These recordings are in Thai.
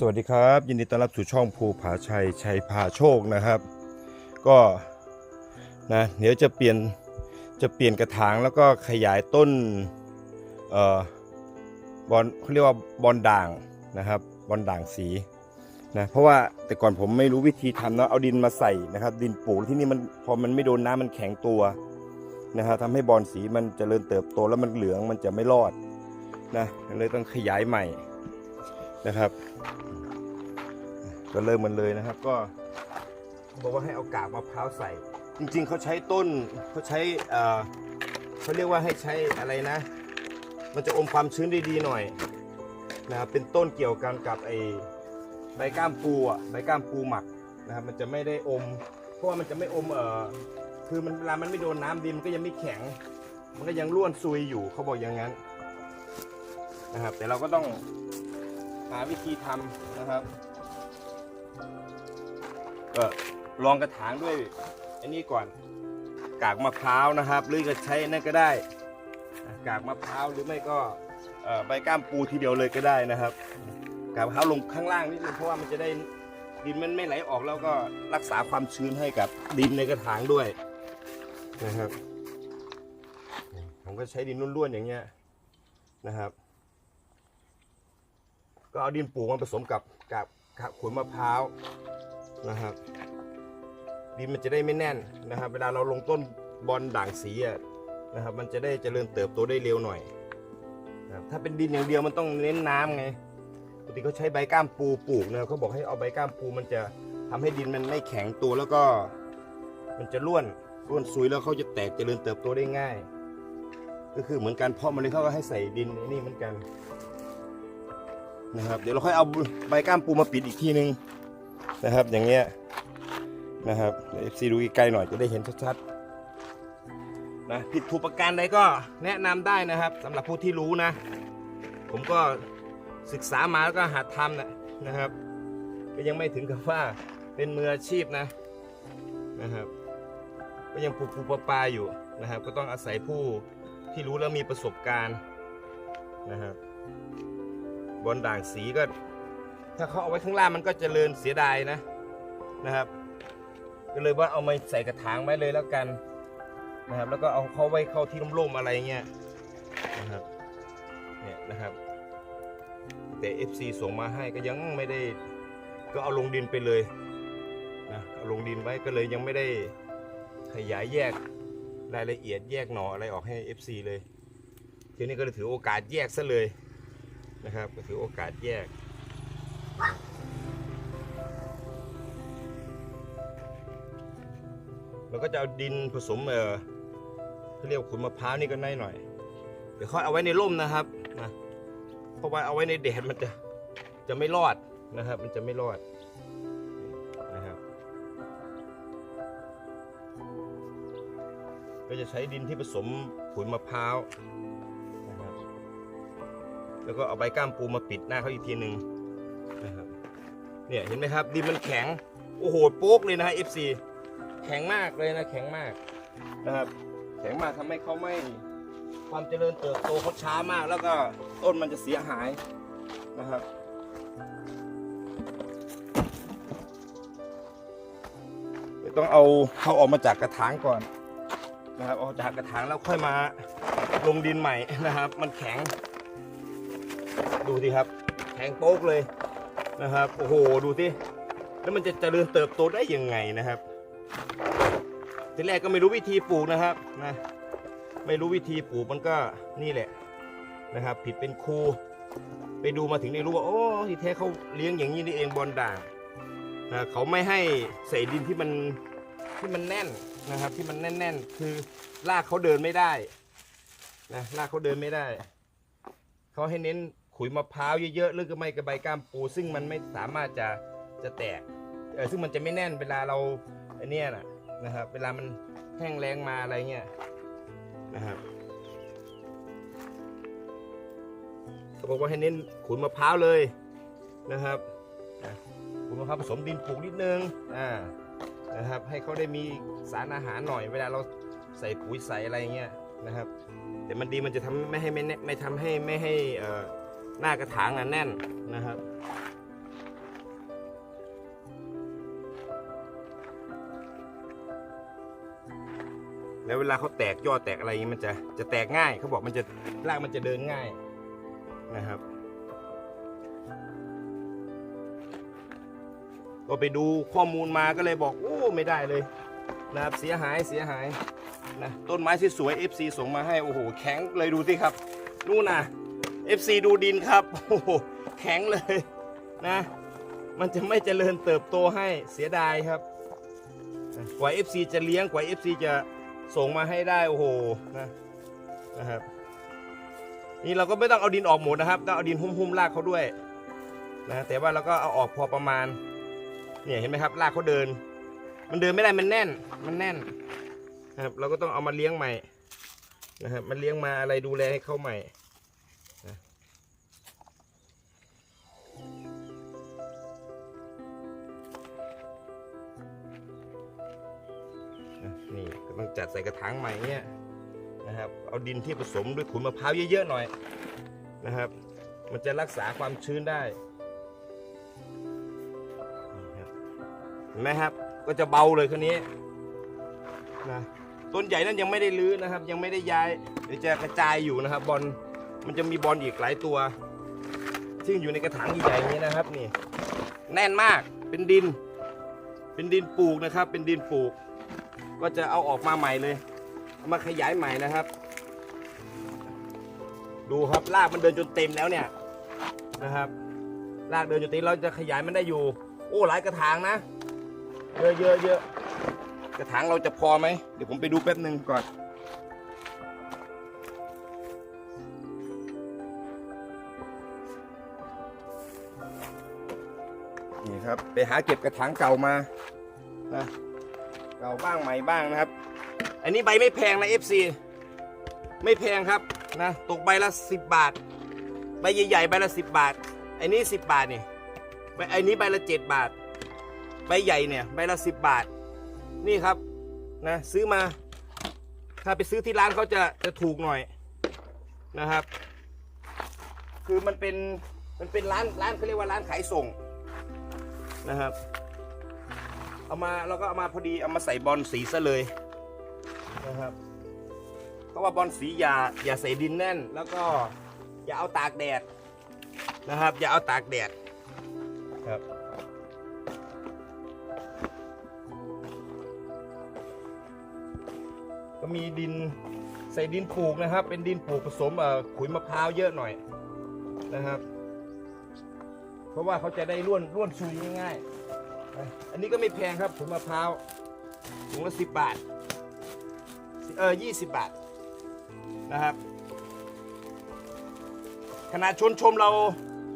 สวัสดีครับ ยินดีต้อนรับสู่ช่องภูผาชัยชัยพาโชคนะครับ ก็นะเดี๋ยวจะเปลี่ยนจะเปลี่ยนกระถางแล้วก็ขยายต้นเอ่อบอลเขาเรียกว่าบอลด่างนะครับบอลด่างสีนะเพราะว่าแต่ก่อนผมไม่รู้วิธีทำเนาะเอาดินมาใส่นะครับ ดินปูที่นี่มันพอมันไม่โดนน้ำมันแข็งตัวนะครับทำให้บอลสีมันจเจริญเติบโตแล้วมันเหลืองมันจะไม่รอดนะเลยต้องขยายใหม่ นะครับ ก็เริ่มมันเลยนะครับก็บอกว่าให้เอากากมะพร้าวใส่ จริงๆเขาใช้ต้นเขาใช้เขาเรียกว่าให้ใช้อะไรนะ มันจะอมความชื้นได้ดีหน่อยนะครับเป็นต้นเกี่ยวกันกับไอ้ใบก้ามปูอะใบก้ามปูหมักนะครับมันจะไม่ได้อม เพราะว่ามันจะไม่อมเอ่อคือมันเวลามันไม่โดนน้ำดินมันก็ยังไม่แข็ง มันก็ยังร่วนซุยอยู่เขาบอกอย่างนั้นนะครับแต่เราก็ต้อง หาวิธีทำนะครับก็ลองกระถางด้วยอันนี้ก่อนกากมะพร้าวนะครับ หรือจะใช้นั่นก็ได้กากมะพร้าวหรือไม่ก็ใบก้ามปูทีเดียวเลยก็ได้นะครับกากมะพร้าวลงข้างล่างนิดนึงเพราะว่ามันจะได้ดินมันไม่ไหลออกแล้วก็รักษาความชื้นให้กับดินในกระถางด้วยนะครับผมก็ใช้ดินร่วนๆอย่างเงี้ยนะครับ ก็เอาดินปลูกมาผสมกับกับกับขนมะพร้าวนะครับ ดินมันจะได้ไม่แน่นนะครับ เวลาเราลงต้นบอลด่างสีอะนะครับ มันจะได้เจริญเติบโตได้เร็วหน่อยนะครับถ้าเป็นดินอย่างเดียวมันต้องเน้นน้ำไงปกติเขาใช้ใบก้ามปูปลูกนะเขาบอกให้เอาใบก้ามปูมันจะทำให้ดินมันไม่แข็งตัวแล้วก็ มันจะร่วนร่วนซุยแล้วเขาจะแตกเจริญเติบโตได้ง่าย ก็คือเหมือนการเพาะเมล็ดเขาก็ให้ใส่ดินนี่เหมือนกัน นะครับ เดี๋ยวเราค่อยเอาใบก้ามปูมาปิดอีกทีนึงนะครับ อย่างเงี้ยนะครับเอฟซีดูใกล้ๆหน่อยจะได้เห็นชัดๆนะผิดถูกประการใดก็แนะนำได้นะครับสำหรับผู้ที่รู้นะ ผมก็ศึกษามาแล้วก็หัดทำนะนะครับ ก็ยังไม่ถึงกับว่าเป็นมืออาชีพนะนะครับ ก็ยังปูปูปลาปลาอยู่นะครับ ก็ต้องอาศัยผู้ที่รู้แล้วมีประสบการณ์นะครับ บอลด่างสีก็ ถ้าเขาเอาไว้ข้างล่างมันก็เจริญเสียดายนะนะครับ ก็เลยว่าเอามาใส่กระถางไว้เลยแล้วกันนะครับ แล้วก็เอาเขาไว้เข้าที่ร่มๆอะไรเงี้ยนะครับเนี่ยนะครับ แต่ FC ส่งมาให้ก็ยังไม่ได้ก็เอาลงดินไปเลยนะเอาลงดินไว้ก็เลยยังไม่ได้ขยายแยกรายละเอียดแยกหน่ออะไรออกให้ FC เลยทีนี้ก็เลยถือโอกาสแยกซะเลย นะครับก็ถือโอกาสแยก เราก็จะเอาดินผสมเออเขาเรียกว่าขุนมะพร้าวนี่ก็ได้หน่อย เดี๋ยวค่อยเอาไว้ในร่มนะครับนะเพราะว่าเอาไว้ในแดดมันจะจะไม่รอดนะครับ มันจะไม่รอดนะครับก็จะใช้ดินที่ผสมขุนมะพร้าว แล้วก็เอาใบก้ามปูมาปิดหน้าเขาอีกทีหนึ่งนะครับเนี่ยเห็นไหมครับดินมันแข็งโอ้โหโป๊กเลยนะฮะ FC แข็งมากเลยนะแข็งมากนะครับแข็งมากทำให้เขาไม่ความเจริญเติบโตเขาช้ามาก แล้วก็ต้นมันจะเสียหายนะครับต้องเอาเขาออกมาจากกระถางก่อนนะครับออกจากกระถางแล้วค่อยมาลงดินใหม่นะครับ มันแข็ง ดูสิครับแข็งโป๊กเลยนะครับโอ้โหดูสิแล้วมันจะเจริญเติบโตได้ยังไงนะครับ ทีแรกก็ไม่รู้วิธีปลูกนะครับนะไม่รู้วิธีปลูกมันก็นี่แหละนะครับ ผิดเป็นครูไปดูมาถึงได้รู้ว่าโอ้ที่แท้เขาเลี้ยงอย่างนี้นี่เองบอลด่างนะเขาไม่ให้ใส่ดินที่มันที่มันแน่นนะครับ ที่มันแน่น ๆ คือรากเขาเดินไม่ได้นะรากเขาเดินไม่ได้เขาให้เน้น ขุยมะพร้าวเยอะๆหรือก็ไม่กระใบก้ามปู ซึ่งมันไม่สามารถจะจะแตกเออซึ่งมันจะไม่แน่นเวลาเราไอเนี้ยนะนะครับ เวลามันแห้งแล้งมาอะไรเงี้ยนะครับเขาบอกว่าให้เน้นขุนมะพร้าวเลยนะครับขุนมะพร้าวผสมดินปลูกนิดนึงอ่านะครับ ให้เขาได้มีสารอาหารหน่อย เวลาเราใส่ปุ๋ยใส่อะไรเงี้ยนะครับ แต่มันดีมันจะทำไม่ให้ไม่แน่ไม่ทำให้ไม่ให้เอ่อ หน้ากระถางนแน่นนะครับ แล้วเวลาเขาแตกยอดแตกอะไรมันจะจะแตกง่ายเขาบอกมันจะรากมันจะเดินง่ายนะครับ ก็ไปดูข้อมูลมาก็เลยบอกโอ้ไม่ได้เลยนะครับเสียหายเสียหายนะต้นไม้ที่สวย FC ส่งมาให้โอ้โหแข็งเลยดูสิครับ นู่นนะ FC ดูดินครับโอ้โหแข็งเลยนะ มันจะไม่เจริญเติบโตให้เสียดายครับ กว่า FC จะเลี้ยงกว่า FC จะส่งมาให้ได้โอ้โหนะนะครับนี่เราก็ไม่ต้องเอาดินออกหมดนะครับต้องเอาดินหุ้มๆรากเขาด้วยนะแต่ว่าเราก็เอาออกพอประมาณเนี่ยเห็นไหมครับรากเขาเดิน มันเดินไม่ได้มันแน่นมันแน่นนะครับเราก็ต้องเอามาเลี้ยงใหม่นะครับมันเลี้ยงมาอะไรดูแลให้เขาใหม่ นี่กำลังจัดใส่กระถางใหม่เนี่ยนะครับ เอาดินที่ผสมด้วยขุนมะพร้าวเยอะๆหน่อยนะครับ มันจะรักษาความชื้นได้เห็นไหมครับ ก็จะเบาเลยคันนี้นะต้นใหญ่นั้นยังไม่ได้รื้อนะครับ ยังไม่ได้ย้ายเดี๋ยวจะกระจายอยู่นะครับ บอลมันจะมีบอลอีกหลายตัว ซึ่งอยู่ในกระถางใหญ่ๆนี้นะครับนี่ แน่นมากเป็นดิน เป็นดินปลูกนะครับ เป็นดินปลูก ก็จะเอาออกมาใหม่เลยเอามาขยายใหม่นะครับ ดูครับรากมันเดินจนเต็มแล้วเนี่ยนะครับรากเดินจนเต็มเราจะขยายมันได้อยู่ โอ้หลายกระถางนะเยอะเยอะเยอะกระถางเราจะพอไหมเดี๋ยวผมไปดูแป๊บหนึ่งก่อนนี่ครับไปหาเก็บกระถางเก่ามานะ เก่าบ้างใหม่บ้างนะครับ อันนี้ใบไม่แพงนะ FC ไม่แพงครับนะตกใบละ 10 บาท ใบใหญ่ๆใบละ 10 บาท อันนี้ 10 บาทนี่ใบอันนี้ใบละ 7 บาท ใบใหญ่เนี่ยใบละสิบบาท นี่ครับนะซื้อมา ถ้าไปซื้อที่ร้านเขาจะจะถูกหน่อยนะครับ คือมันเป็นมันเป็นร้านร้านเขาเรียกว่าร้านขายส่งนะครับ เอามาเราก็เอามาพอดีเอามาใส่บอลสีซะเลยนะครับเพราะว่าบอลสีอย่าอย่าใส่ดินแน่น แล้วก็อย่าเอาตากแดดนะครับ อย่าเอาตากแดดครับก็มีดินใส่ดินปลูกนะครับ เป็นดินปลูกผสมขุยมะพร้าวเยอะหน่อยนะครับ เพราะว่าเขาจะได้ร่วนร่วนซุยง่ายๆ อันนี้ก็ไม่แพงครับขุยมะพร้าวถุงละสิบบาท เออยี่สิบบาทนะครับ ขนาดชนชมเรา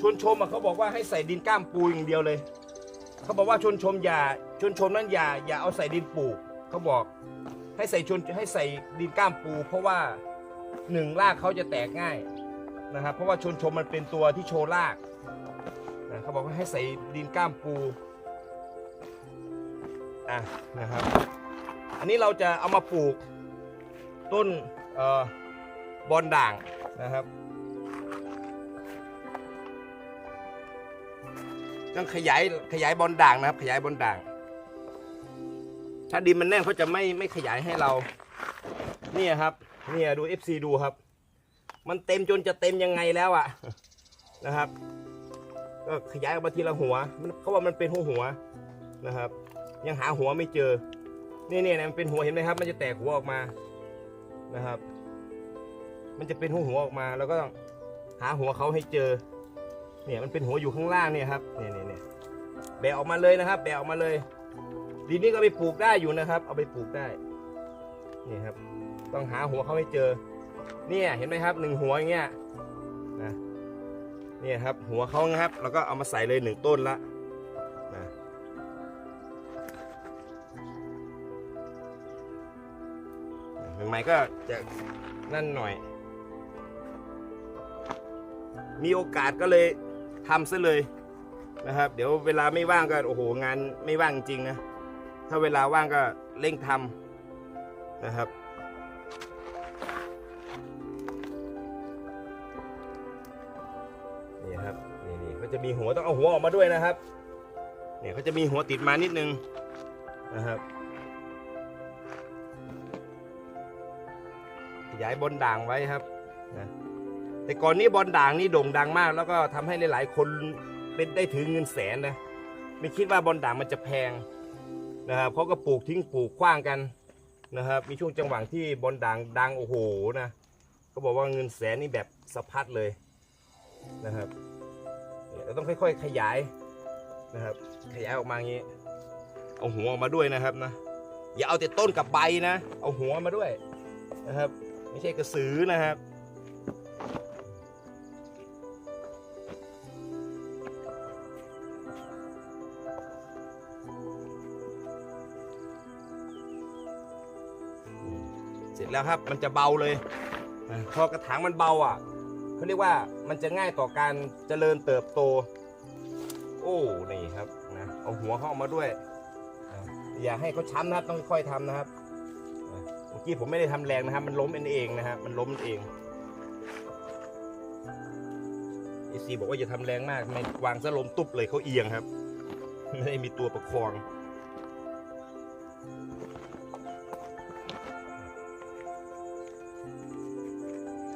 ชนชมเขาบอกว่าให้ใส่ดินก้ามปูอย่างเดียวเลย เขาบอกว่าชนชมอย่าชนชมนั้นอย่าอย่าเอาใส่ดินปลูกเขาบอกให้ใส่ชนให้ใส่ดินก้ามปู เพราะว่าหนึ่งรากเขาจะแตกง่ายนะครับเพราะว่าชนชมมันเป็นตัวที่โชว์รากนะเขาบอกว่าให้ใส่ดินก้ามปูะนะครับ อันนี้เราจะเอามาปลูกต้นออบอนด่างนะครับต้องขยายขยายบอนด่างนะครับ ขยายบอนด่าง ถ้าดินมันแน่นเขาจะไม่ไม่ขยายให้เรา เนี่ยครับเนี่ยดู FC ดูครับ มันเต็มจนจะเต็มยังไงแล้วอะนะครับ ก็ขยายออกมาทีละหัวเขาว่ามันเป็นหัวหัวนะครับ ยังหาหัวไม่เจอ นี่เนี่ยมันเป็นหัวเห็นไหมครับ มันจะแตกหัวออกมานะครับ มันจะเป็นหัวหัวออกมา แล้วก็ต้องหาหัวเขาให้เจอ เนี่ยมันเป็นหัวอยู่ข้างล่างเนี่ยครับเนี่ยเนี่ยเนี่ยแบะออกมาเลยนะครับ แบะออกมาเลยดินนี่ก็ไปปลูกได้อยู่นะครับ เอาไปปลูกได้นี่ครับ ต้องหาหัวเขาให้เจอ เนี่ยเห็นไหมครับหนึ่งหัวอย่างเงี้ยนะเนี่ยครับ หัวเขานะครับ แล้วก็เอามาใส่เลยหนึ่งต้นละนะ ใหม่ๆก็จะนั่นหน่อย มีโอกาสก็เลยทำซะเลยนะครับ เดี๋ยวเวลาไม่ว่างก็โอ้โหงานไม่ว่างจริงนะ ถ้าเวลาว่างก็เร่งทำนะครับนี่ครับนี่นี่เขาจะมีหัวต้องเอาหัวออกมาด้วยนะครับเนี่ยเขาจะมีหัวติดมานิดนึงนะครับ ขยายบอลด่างไว้ครับนะแต่ก่อนนี้บอลด่างนี่โด่งดังมาก แล้วก็ทำให้หลาย ๆ คนเป็นได้ถึงเงินแสนนะไม่คิดว่าบอลด่างมันจะแพงนะครับเขาก็ปลูกทิ้งปลูกขว้างกันนะครับ มีช่วงจังหวะที่บอลด่างดังโอ้โหนะเขาบอกว่าเงินแสนนี่แบบสะพัดเลยนะครับเนี่ยเราต้องค่อย ๆ ขยายนะครับ ขยายออกมาอย่างนี้ เอาหัวออกมาด้วยนะครับนะอย่าเอาแต่ต้นกับใบนะ เอาหัวมาด้วยนะครับ ไม่ใช่กระสือนะครับเสร็จแล้วครับมันจะเบาเลย พอกระถางมันเบาอะเขาเรียกว่ามันจะง่ายต่อการเจริญเติบโต โอ้นี่ครับนะเอาหัวเขาอมาด้วย อย่าให้เขาช้ำนะครับต้องค่อยๆทำนะครับ เมื่อกี้ผมไม่ได้ทำแรงนะครับมันล้มเองเองนะครับมันล้มเองเอซีบอกว่าอย่าทำแรงมากไม่วางซะล้มตุ๊บเลยเขาเอียงครับไม่ได้มีตัวประคอง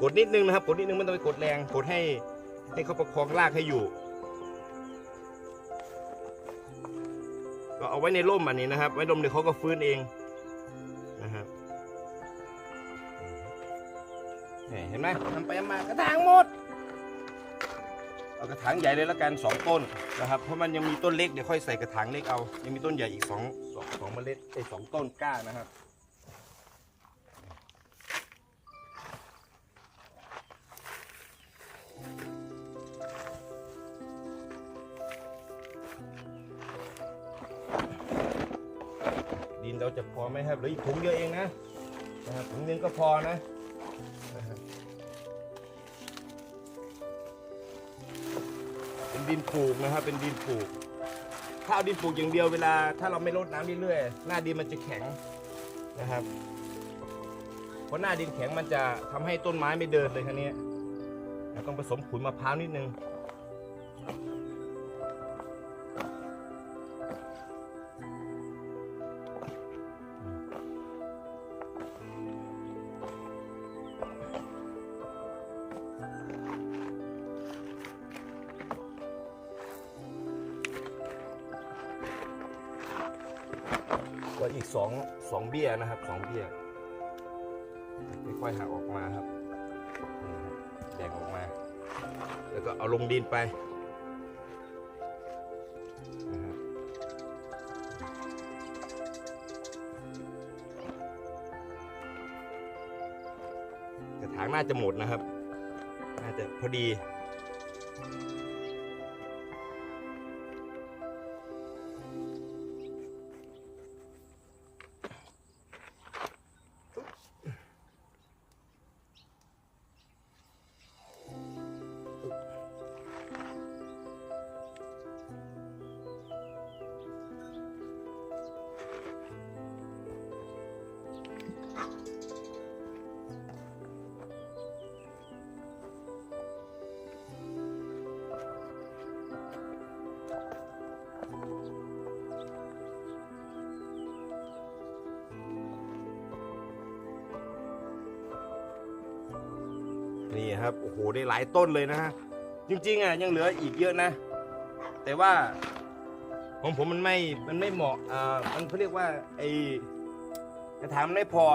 กดนิดนึงนะครับกดนิดนึงไม่ต้องไปกดแรงกดให้ให้เขาประคองรากให้อยู่ ก็เอาไว้ในร่มอันนี้นะครับ ไว้ร่มเดี๋ยวเขาก็ฟื้นเอง ห็นไหมทำไปทำมากระถางหมด เอากระถางใหญ่เลยแล้วกันสองต้นนะครับ เพราะมันยังมีต้นเล็กเดี๋ยวค่อยใส่กระถางเล็กเอา ยังมีต้นใหญ่อีกสองสองสองเมล็ดไอ้ยสองต้นกล้านะครับดินเราจะพอไหมครับเหรืออีกถุงเดียวเองนะนะครับถุงนึงก็พอนะ ดินปลูกนะครับ เป็นดินปลูก ถ้าเอาดินปลูกอย่างเดียวเวลา ถ้าเราไม่รดน้ำเรื่อยๆหน้าดินมันจะแข็งนะครับเพราะหน้าดินแข็งมันจะทำให้ต้นไม้ไม่เดินเลยครั้นี้ต้องผสมขุนมะพร้าวนิดนึง ก็อีกสองสองเบี้ยนะครับสองเบี้ยค่อยๆหักออกมาครับแบ่งออกมา แล้วก็เอาลงดินไปนะครับกระถางน่าจะหมดนะครับ น่าจะพอดี ครับโอ้โหได้หลายต้นเลยนะฮะจริงๆอะยังเหลืออีกเยอะนะ แต่ว่าของผมมันไม่มันไม่เหมาะอ่ามันเขาเรียกว่าไอกระถางมันไม่พอ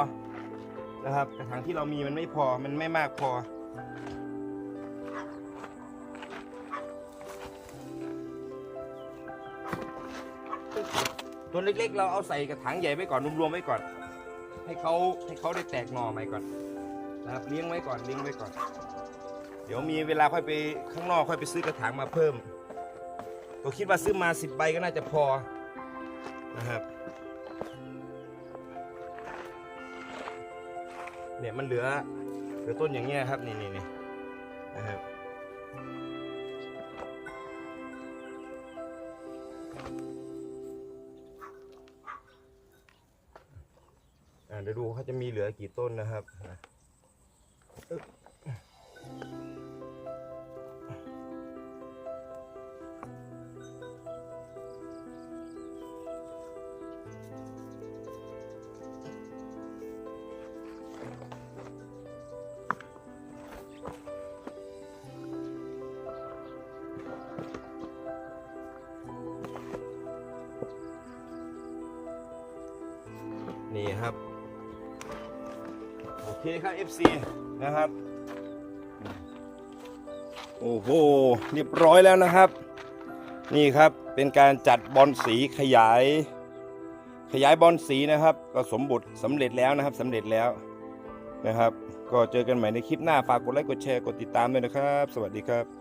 นะครับ กระถางที่เรามีมันไม่พอมันไม่มากพอตัวเล็กๆ เราเอาใส่กระถางใหญ่ไว้ก่อนรวมๆไว้ก่อน ให้เขาให้เขาได้แตกหน่อใหม่ก่อนนะครับเลี้ยงไว้ก่อนเลี้ยงไว้ก่อน ดี๋ยวมีเวลาค่อยไปข้างนอกค่อยไปซื้อกระถางมาเพิ่มก็คิดว่าซื้อมาสิบใบก็น่าจะพอนะครับเนี่ยมันเหลือเหลือต้นอย่างเงี้ยครับนี่นี่นี่นะครับอ่าเดี๋ยวดูเขาจะมีเหลือกี่ต้นนะครับ นี่ครับ โอเคครับ FC นะครับ โอ้โหเรียบร้อยแล้วนะครับ นี่ครับเป็นการจัดบอลสีขยาย ขยายบอลสีนะครับ ก็สมบูรณ์สำเร็จแล้วนะครับสำเร็จแล้วนะครับ ก็เจอกันใหม่ในคลิปหน้าฝากกดไลค์กดแชร์กดติดตามด้วยนะครับ สวัสดีครับ